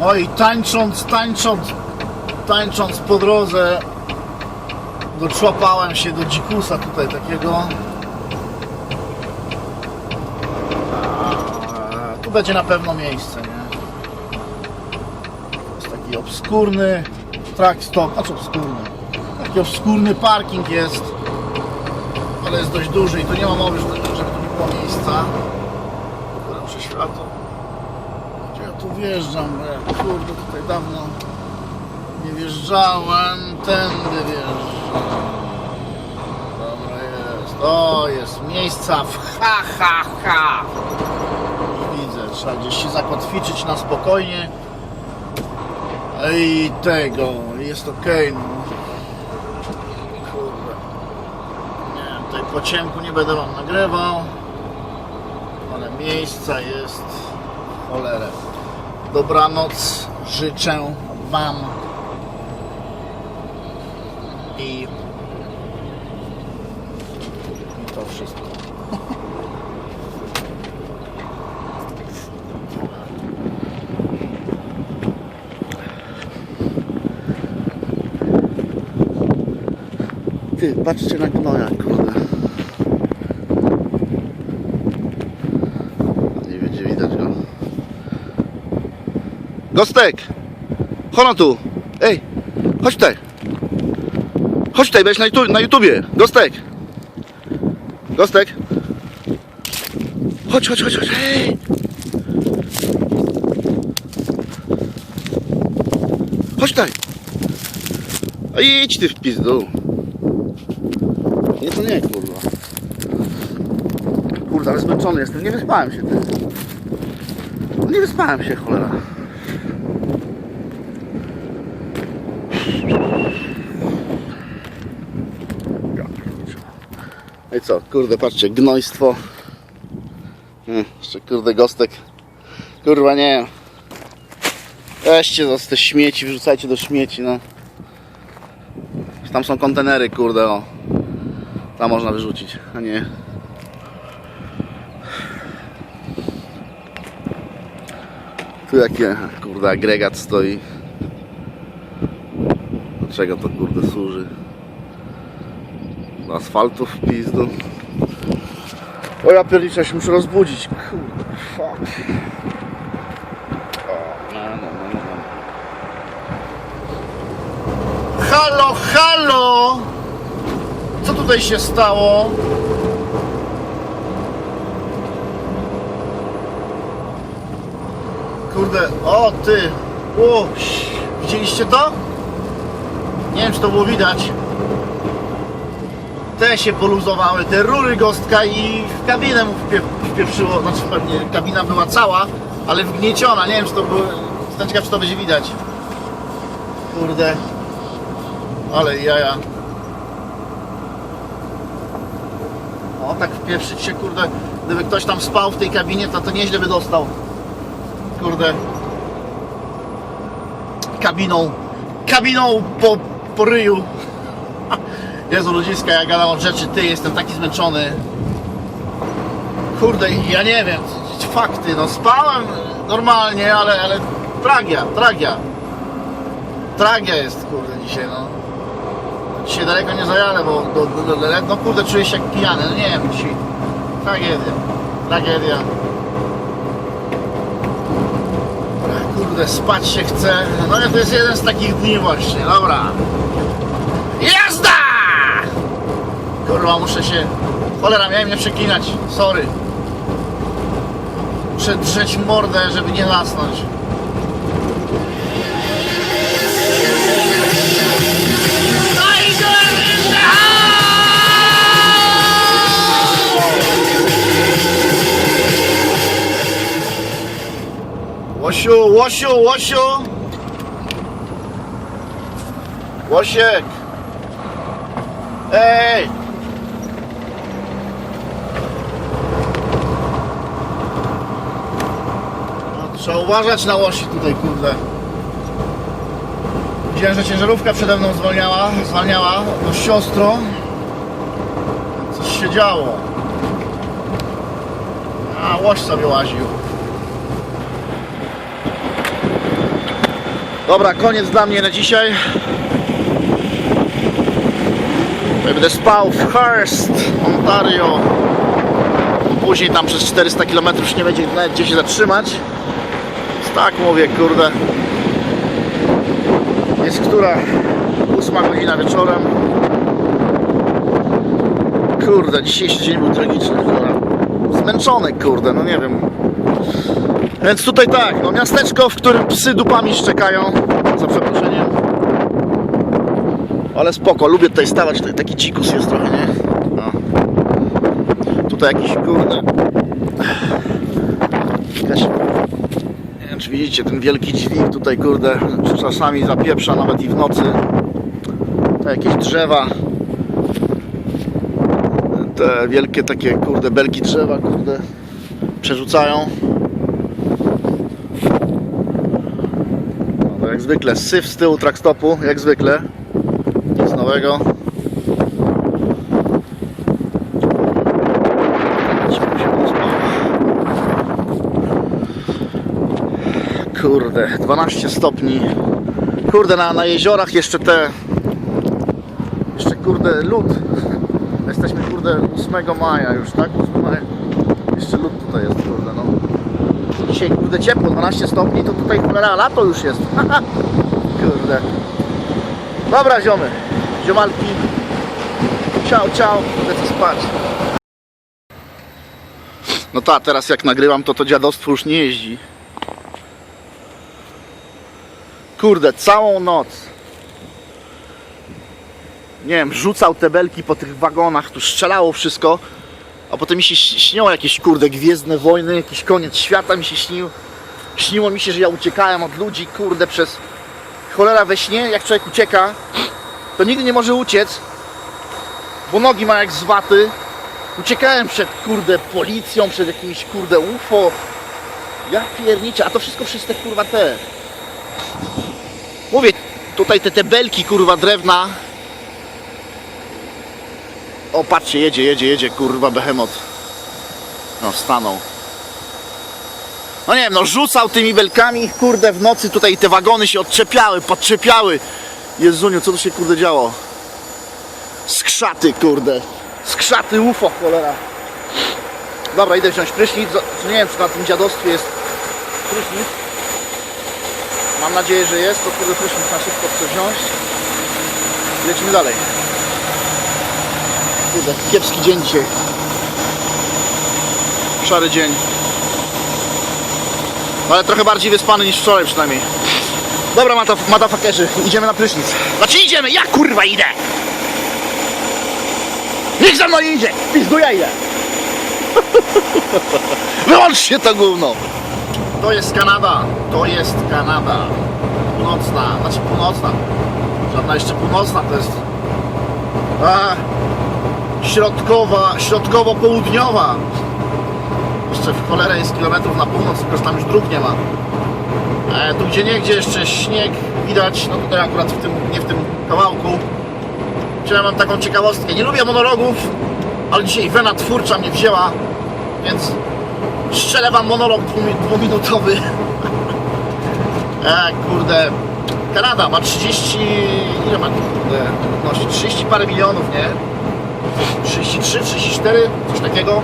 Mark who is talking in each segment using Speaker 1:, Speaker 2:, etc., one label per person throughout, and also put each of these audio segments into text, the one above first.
Speaker 1: Oj, tańcząc, tańcząc, tańcząc po drodze doczłapałem się do dzikusa tutaj takiego. A, Tu będzie na pewno miejsce, nie? To jest taki obskurny track stop, znaczy obskurny. Taki obskurny parking jest, ale jest dość duży i tu nie ma mowy, żeby tu nie było miejsca. Muszę światło. Ja tu wjeżdżam? bo ja, Kurde, tutaj dawno nie wjeżdżałem. Tędy wjeżdżam. Dobra jest. O, jest miejsca w ha, ha, ha. Widzę, trzeba gdzieś się zakotwiczyć na spokojnie. I tego, jest ok, no. Kurde. Nie tutaj po ciemku nie będę wam nagrywał. Ale miejsca jest cholerę. Dobranoc życzę Wam i, to wszystko. Ty, patrzcie na gnoja, kurde. Nie będzie widać go. Gostek! Chodź tu! Ej! Chodź tutaj! Chodź tutaj, weź na, YouTube, na YouTubie! Gostek! Gostek! Chodź, chodź, chodź, chodź! Ej! Chodź tutaj! A idź ty w pizdu! Nie, to nie, kurwa. Kurde, ale zmęczony jestem. Nie wyspałem się, ty. Nie wyspałem się, cholera. Ja pierniczę. No i co, kurde, patrzcie, gnojstwo. Hmm, Jeszcze kurde gostek. Kurwa nie. Weźcie z te śmieci, wyrzucajcie do śmieci, no. Tam są kontenery, kurde, o. Tam można wyrzucić, a nie. Tu jaki, kurde, agregat stoi. Czego to, kurde, służy? Do asfaltu w pizdu. O ja pierniczę, się muszę rozbudzić. Kurde, fuck. No, no, no. Halo, halo! Co tutaj się stało? Kurde, o ty! O, widzieliście to? Nie wiem, czy to było widać. Te się poluzowały, te rury gostka i w kabinę mu wpie, wpieprzyło. Znaczy pewnie kabina była cała, ale wgnieciona. Nie wiem, czy to było... Jestem ciekaw, czy to będzie widać. Kurde. Ale jaja. O, tak wpieprzyć się, kurde. Gdyby ktoś tam spał w tej kabinie, to to nieźle by dostał. Kurde. Kabiną. Kabiną po, po ryju. Jezu, ludziska, ja gadam od rzeczy, ty, jestem taki zmęczony. Kurde, ja nie wiem, fakty, no spałem normalnie, ale, ale tragia, tragia. Tragia jest, kurde, dzisiaj, no. Dzisiaj daleko nie zajadę, bo do, do, do, no kurde, czuję się jak pijany, no nie wiem, dzisiaj tragedia, tragedia. Kurde, spać się chce, no ale to jest jeden z takich dni właśnie, dobra. Jazda! Kurwa, muszę się... Cholera, miałem nie przeklinać, sorry. Muszę drzeć mordę, żeby nie lasnąć. Łosiu, Łosiu, Łosiu! Łosiek! Ej! No, trzeba uważać na łosi tutaj, kurde. Widziałem, że ciężarówka przede mną zwalniała, zwalniała dość ostro. Coś się działo. A, łoś sobie łaził. Dobra, koniec dla mnie na dzisiaj. Będę spał w Hearst, Ontario. Później tam przez 400 km już nie będzie nawet gdzie się zatrzymać. Tak mówię, kurde. Jest która? 8 godzina wieczorem. Kurde, dzisiejszy dzień był tragiczny. Zmęczony, kurde, no nie wiem. Więc tutaj tak, no miasteczko, w którym psy dupami szczekają, za przeproszeniem. Ale spoko, lubię tutaj stawać, tutaj taki dzikus jest trochę, nie? No. Tutaj jakiś, kurde... Jakaś... Nie wiem, czy widzicie, ten wielki dźwig tutaj, kurde, czasami zapieprza nawet i w nocy. To jakieś drzewa. Te wielkie takie, kurde, belki drzewa, kurde, przerzucają. Jak zwykle, syf z tyłu trackstopu, jak zwykle. Nic nowego. Kurde, 12 stopni. Kurde, na, na jeziorach jeszcze te... Jeszcze kurde lód. Jesteśmy kurde 8 maja już, tak? 8 maja. Jeszcze lód tutaj jest, kurde, no. Dzisiaj kurde ciepło, 12 stopni, to tutaj cholera lato już jest. kurde. Dobra ziomy, ziomalki. Ciao, ciao, lecę spać. No tak, teraz jak nagrywam, to to dziadostwo już nie jeździ. Kurde, całą noc. Nie wiem, rzucał te belki po tych wagonach, tu strzelało wszystko. A potem mi się ś- śniło jakieś kurde gwiezdne wojny, jakiś koniec świata mi się śnił. Śniło mi się, że ja uciekałem od ludzi, kurde, przez cholera we śnie, jak człowiek ucieka, to nigdy nie może uciec, bo nogi ma jak z waty. Uciekałem przed kurde policją, przed jakimś kurde UFO. Ja pierniczę, a to wszystko przez te kurwa te. Mówię, tutaj te, te belki kurwa drewna. O patrzcie, jedzie, jedzie, jedzie kurwa behemot. No stanął. No nie wiem, no rzucał tymi belkami, kurde w nocy tutaj te wagony się odczepiały, podczepiały. Jezuniu, co tu się kurde działo? Skrzaty, kurde. Skrzaty UFO, cholera. Dobra, idę wziąć prysznic. Nie wiem, czy na tym dziadostwie jest prysznic. Mam nadzieję, że jest. To kurde prysznic na szybko chcę wziąć. Lecimy dalej. Kurde, kiepski dzień dzisiaj. Szary dzień. Ale trochę bardziej wyspany niż wczoraj przynajmniej. Dobra, mata- matafakerzy, idziemy na prysznic. Znaczy idziemy, ja kurwa idę! Niech za mną idzie! Pizdu ja idę! Wyłączcie to gówno! To jest Kanada, to jest Kanada. Północna, znaczy północna. Żadna jeszcze północna, to jest... środkowa, środkowo-południowa. Jeszcze w cholerę jest kilometrów na północ, tylko tam już dróg nie ma. E, tu gdzie nie, gdzie jeszcze śnieg widać, no tutaj akurat w tym, nie w tym kawałku. Chciałem mam taką ciekawostkę. Nie lubię monologów, ale dzisiaj wena twórcza mnie wzięła, więc strzelę wam monolog dwumi- dwuminutowy. e, kurde. Kanada ma 30... ile ma kurde ludności? 30 parę milionów, nie? 33, 34, coś takiego.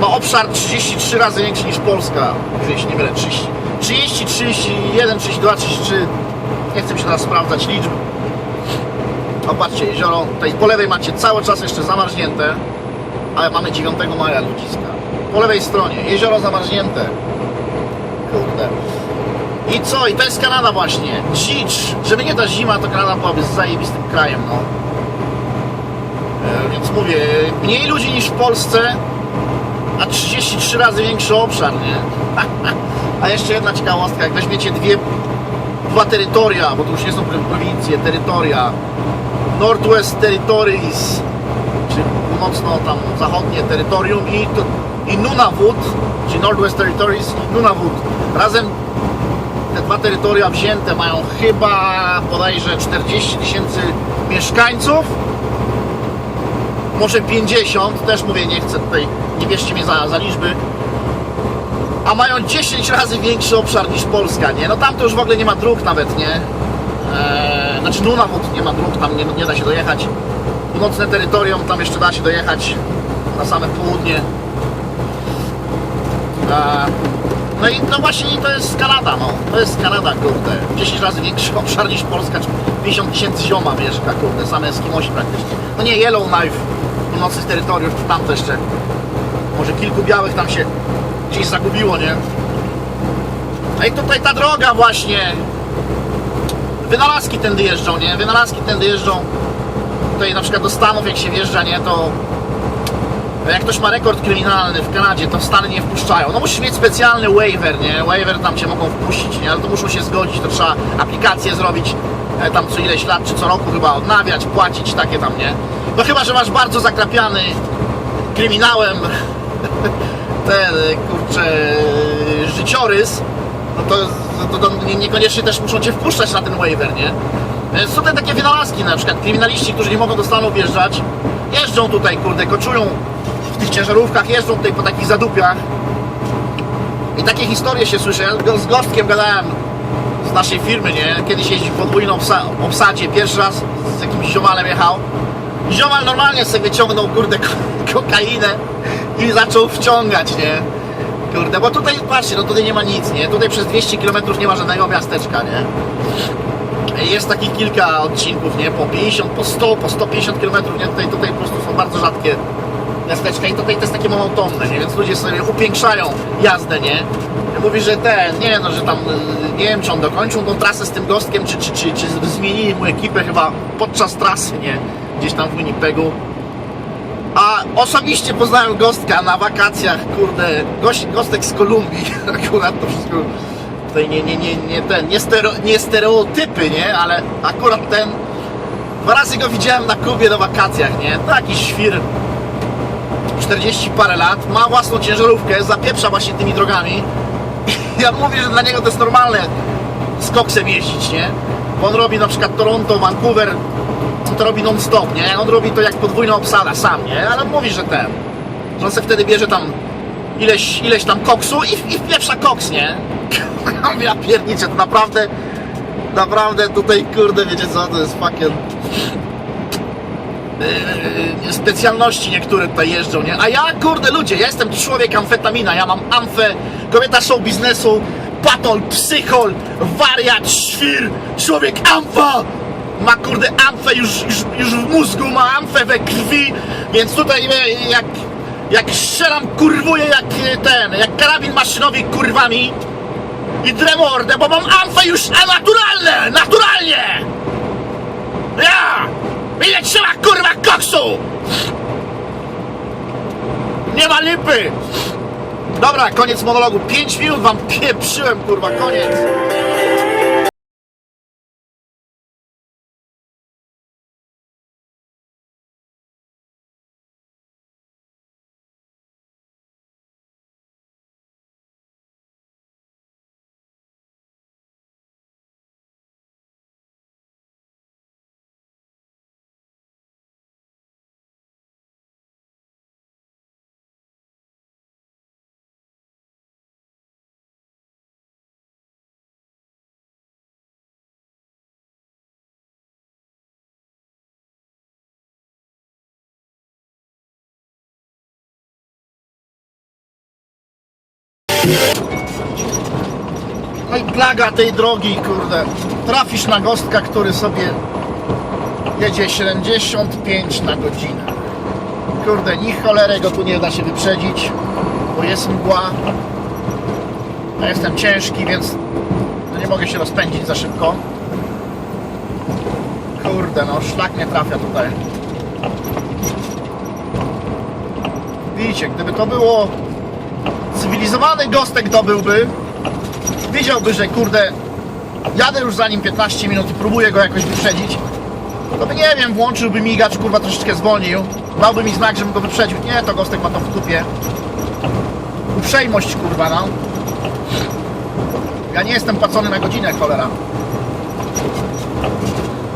Speaker 1: Ma obszar 33 razy większy niż Polska. Jeżeli się nie mylę, 30, 30, 31, 32, 33. Nie chcę się teraz sprawdzać liczb. O, patrzcie, jezioro. Tutaj po lewej macie cały czas jeszcze zamarznięte, ale mamy 9 maja ludziska. Po lewej stronie, jezioro zamarznięte. Kurde. I co? I to jest Kanada właśnie. Dzicz. Żeby nie ta zima, to Kanada byłaby zajebistym krajem, no. Więc mówię, mniej ludzi niż w Polsce, a 33 razy większy obszar, nie? A jeszcze jedna ciekawostka, jak weźmiecie dwie, dwa terytoria, bo to już nie są prowincje, terytoria, Northwest Territories, czyli północno tam zachodnie terytorium i, i Nunavut, czyli Northwest Territories i Nunavut. Razem te dwa terytoria wzięte mają chyba bodajże 40 tysięcy mieszkańców może 50, też mówię, nie chcę tutaj, nie bierzcie mnie za, za liczby, a mają 10 razy większy obszar niż Polska, nie? No tam to już w ogóle nie ma dróg nawet, nie? Eee, znaczy Nunavut nie ma dróg, tam nie, nie da się dojechać. Północne terytorium, tam jeszcze da się dojechać na same południe. Eee, no i no właśnie to jest Kanada, no. To jest Kanada, kurde. 10 razy większy obszar niż Polska, czy 50 tysięcy zioma mieszka, kurde, same Eskimosi praktycznie. No nie, Yellowknife, północnych terytoriów, czy tam to jeszcze. Może kilku białych tam się gdzieś zagubiło, nie? No i tutaj ta droga właśnie. Wynalazki tędy jeżdżą, nie? Wynalazki tędy jeżdżą. Tutaj na przykład do Stanów jak się wjeżdża, nie? To jak ktoś ma rekord kryminalny w Kanadzie, to Stany nie wpuszczają. No musisz mieć specjalny waiver, nie? Waiver tam cię mogą wpuścić, nie? Ale to muszą się zgodzić, to trzeba aplikację zrobić tam co ileś lat, czy co roku chyba odnawiać, płacić, takie tam, nie? No chyba, że masz bardzo zakrapiany kryminałem ten, e, kurczę, życiorys, no to, to, to nie- niekoniecznie też muszą cię wpuszczać na ten waiver, nie? E, Są takie wynalazki na przykład, kryminaliści, którzy nie mogą do Stanów wjeżdżać, jeżdżą tutaj, kurde, koczują w tych ciężarówkach, jeżdżą tutaj po takich zadupiach i takie historie się słyszy. Ja z Gostkiem gadałem z naszej firmy, nie? Kiedyś jeździł podwójną obsa- obsadzie, pierwszy raz z jakimś ziomalem jechał. Ziomal normalnie sobie wyciągnął, kurde, ko- kokainę i zaczął wciągać, nie? Kurde, bo tutaj, patrzcie, no tutaj nie ma nic, nie? Tutaj przez 200 km nie ma żadnego miasteczka, nie? Jest takich kilka odcinków, nie? Po 50, po 100, po 150 km, nie? Tutaj, tutaj po prostu są bardzo rzadkie miasteczka i tutaj to jest takie monotonne, nie? Więc ludzie sobie upiększają jazdę, nie? Mówi, że ten, nie no, że tam, nie wiem, czy on dokończył tą trasę z tym gostkiem, czy, czy, czy, czy zmienili mu ekipę chyba podczas trasy, nie? Gdzieś tam w Winnipegu. A osobiście poznałem Gostka na wakacjach, kurde, gość, Gostek z Kolumbii, akurat to wszystko tutaj nie, nie, nie, nie ten, nie, stereo, nie stereotypy, nie, ale akurat ten, dwa razy go widziałem na Kubie na wakacjach, nie, taki świr, 40 parę lat, ma własną ciężarówkę, zapieprza właśnie tymi drogami ja mówię, że dla niego to jest normalne z koksem jeździć, nie, bo on robi na przykład Toronto, Vancouver, to robi non-stop, nie? On robi to jak podwójna obsada sam, nie? Ale mówi, że ten, że on sobie wtedy bierze tam ileś, ileś tam koksu i, i wpieprza koks, nie? ja pierniczę, to naprawdę, naprawdę tutaj, kurde, wiecie co, to jest fucking... Yy, specjalności niektóre tutaj jeżdżą, nie? A ja, kurde, ludzie, ja jestem człowiek amfetamina, ja mam amfę, kobieta show biznesu, patol, psychol, wariat, świr, człowiek amfa! Ma, kurde, amfę już, już, już w mózgu, ma amfę we krwi, więc tutaj jak, jak strzelam, kurwuję jak e, ten, jak karabin maszynowy kurwami i dremordę, bo mam amfę już a naturalne, naturalnie! Ja! Ile trzeba kurwa koksu! Nie ma lipy! Dobra, koniec monologu. 5 minut wam pieprzyłem, kurwa, koniec. No i plaga tej drogi, kurde. Trafisz na gostka, który sobie jedzie 75 na godzinę. Kurde, ni cholerę go tu nie da się wyprzedzić, bo jest mgła. Ja jestem ciężki, więc no nie mogę się rozpędzić za szybko. Kurde, no szlak nie trafia tutaj. Widzicie, gdyby to było cywilizowany gostek to byłby, wiedziałby, że kurde, jadę już za nim 15 minut i próbuję go jakoś wyprzedzić, to by nie wiem, włączyłby migacz, kurwa troszeczkę zwolnił, dałby mi znak, żebym go wyprzedził. Nie, to gostek ma to w dupie. Uprzejmość, kurwa, no. Ja nie jestem płacony na godzinę, cholera.